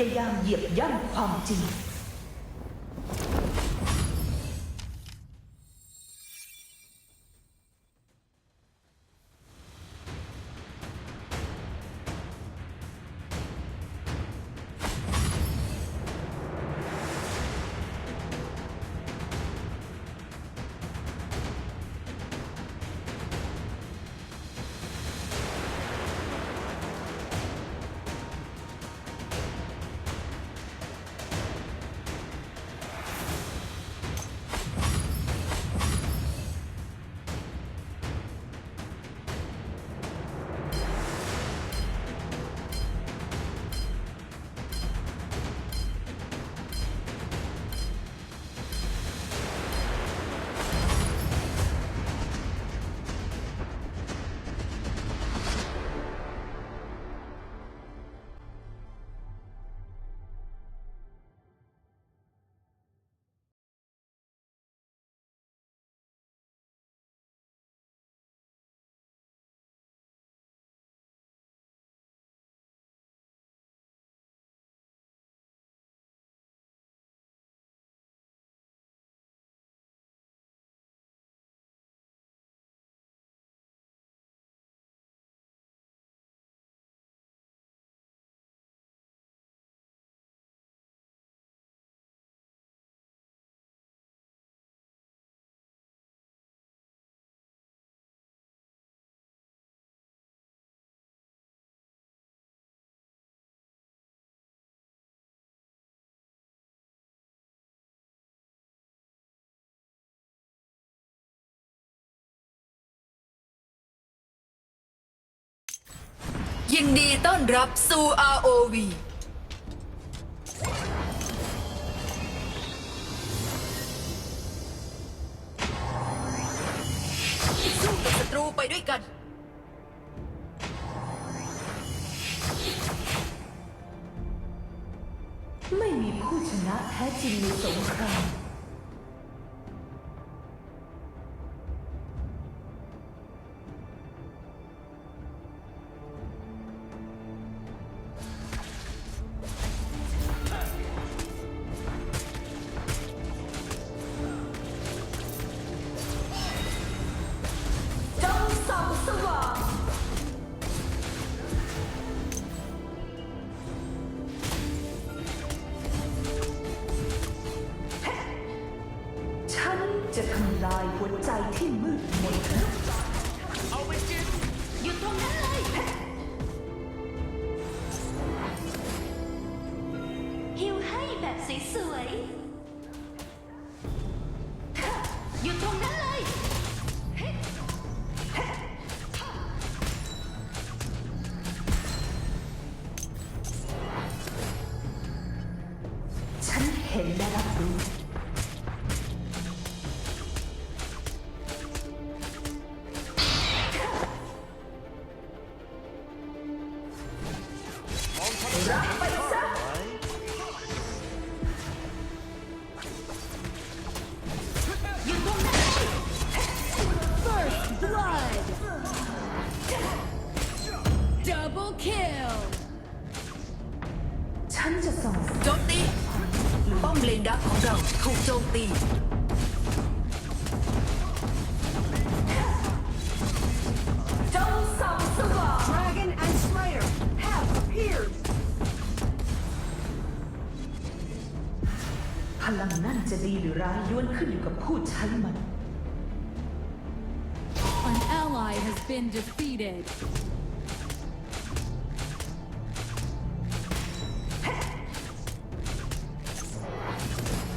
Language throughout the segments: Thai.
ยายามเหยียบย่ำความจริง ยินดีต้อนรับสู่ ROV สู้กับศัตรูไปด้วยกัน ไม่มีผู้ชนะแท้จริงในสงคราม ส่องสว่างฉันจะทำลายหัวใจที่มืดมนหยุดตรงนั้นเลยฮิวให้แบบสวยๆ Double kill. Chắn on the cold, don't leave. งนั่นจะดีหรือร้ายล้วนขึ้นอยู่กับผู้ใช้มัน An ally has been defeated.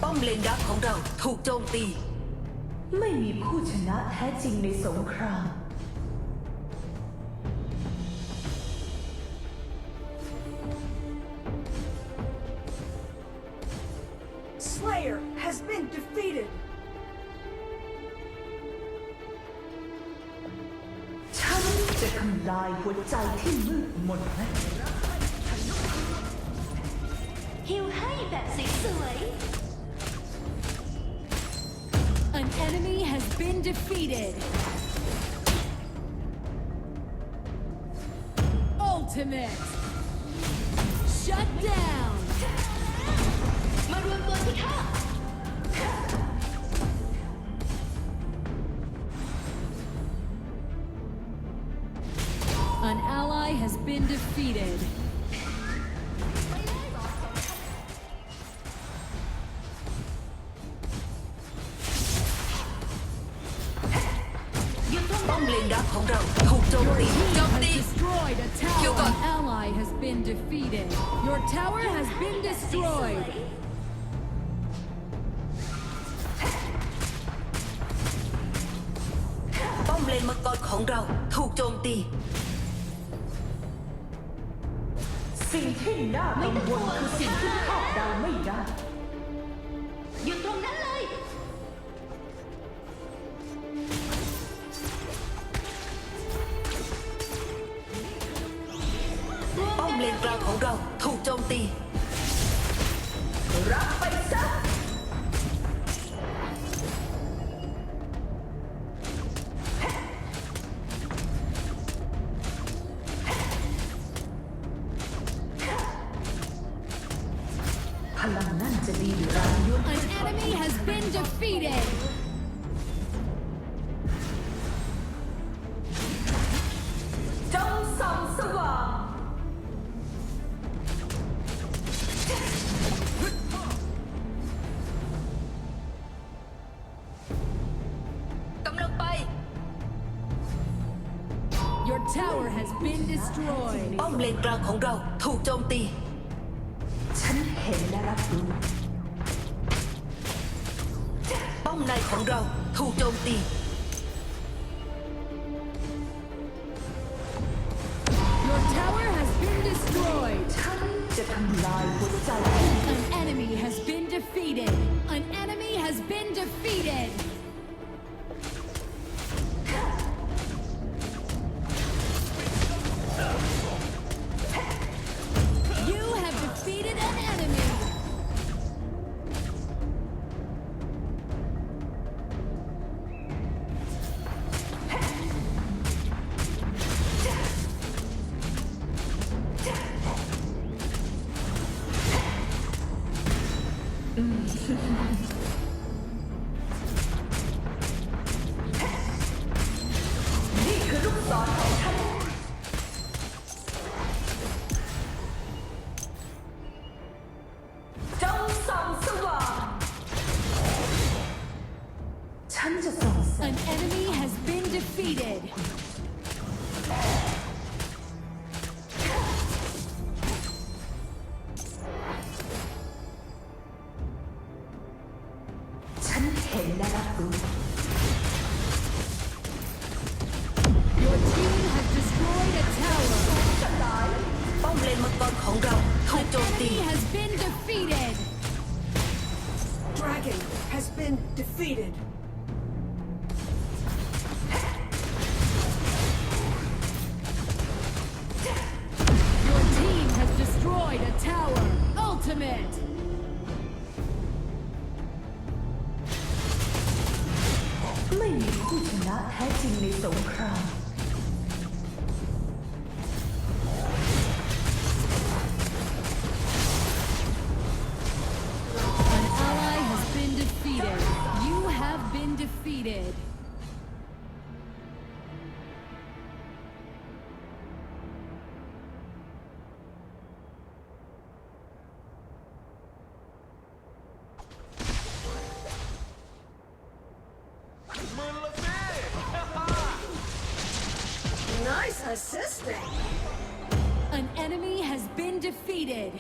ป้อมเลนดักของเราถูกโจมตี ไม่มีผู้ชนะแท้จริงในสงคราม ใจที่มืดมนนั้น ฮิวให้แบบสวยๆ An enemy has been defeated. Ultimate. Shut down. มารวมตัวที่ข้า An ally has been defeated. An ally has been defeated. Your tower has been destroyed. Bom lên mặt con khổng rau, thuộc trôn ti. งเราถูกโจมตีสิ่งที่น่ากังวลคือสิ่งที่คาดเดาไม่ได้ ส่องสว่างกำลังไป Your tower has been destroyed. ป้อมเลนกลางของเราถูกโจมตี ฉันเห็นและรับรู้ป้อมในของเราถูกโจมตี An enemy has been defeated. An enemy has been defeated. ถูก An โจมตี enemy has been defeated. Dragon has been defeated. Your team has destroyed a tower. Ultimate. ไม่มีผู้ชนะแท้จริงในสงคราม Nice assisting. An enemy has been defeated.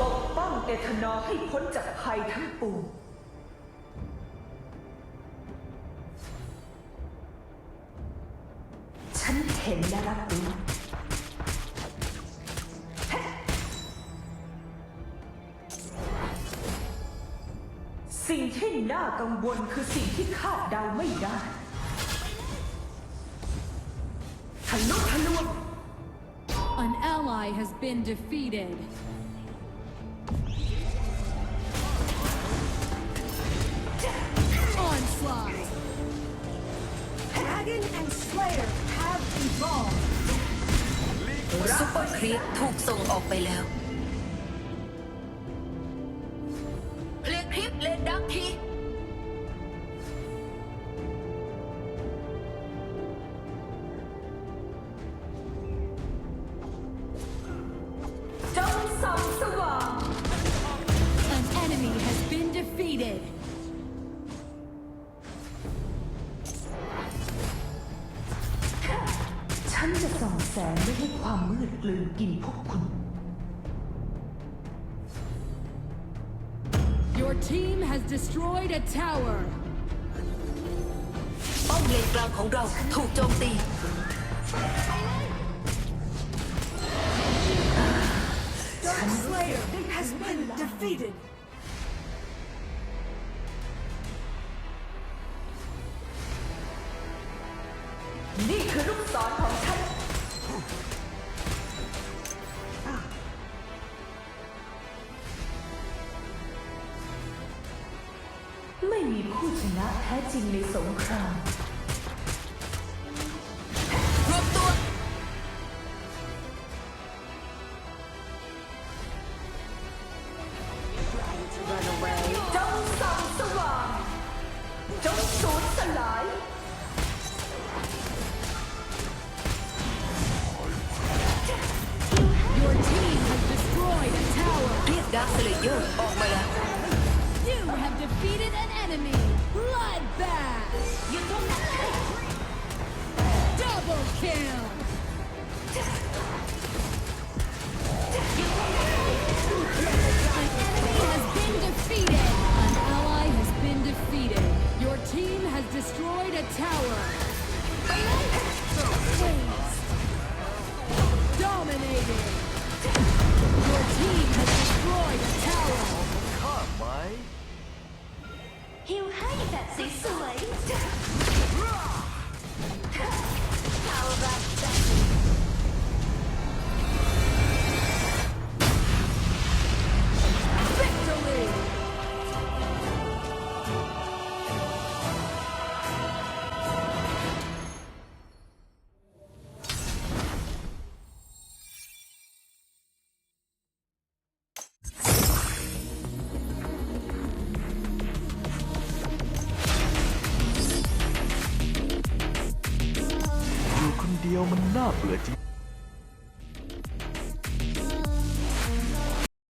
ปกป้องเอธนอให้พ้นจากภัยทั้งปวง ฉันเห็นและรับรู้ สิ่งที่น่ากังวลคือสิ่งที่คาดเดาไม่ได้ทะลุทะลวง An ally has been defeated. Onslaught. Dragon and Slayer have evolved. ซุปเปอร์ครีปถูกส่งออกไปแล้ว กลืนกินพวกคุณ Your team has destroyed a tower. ป้อมเลนกลางของเราถูกโจมตี Dark Slayer has been defeated. ไม่มีผู้ชนะแท้จริงในสงครามรวมตัวจงส่องสว่างจงสูญสลาย Your team has destroyed a tower. เรียกดาร์คสเลเยอร์ออกมาแล้ว You have defeated an enemy. Bloodbath. Double kill. An enemy has been defeated. An ally has been defeated. Your team has destroyed a tower.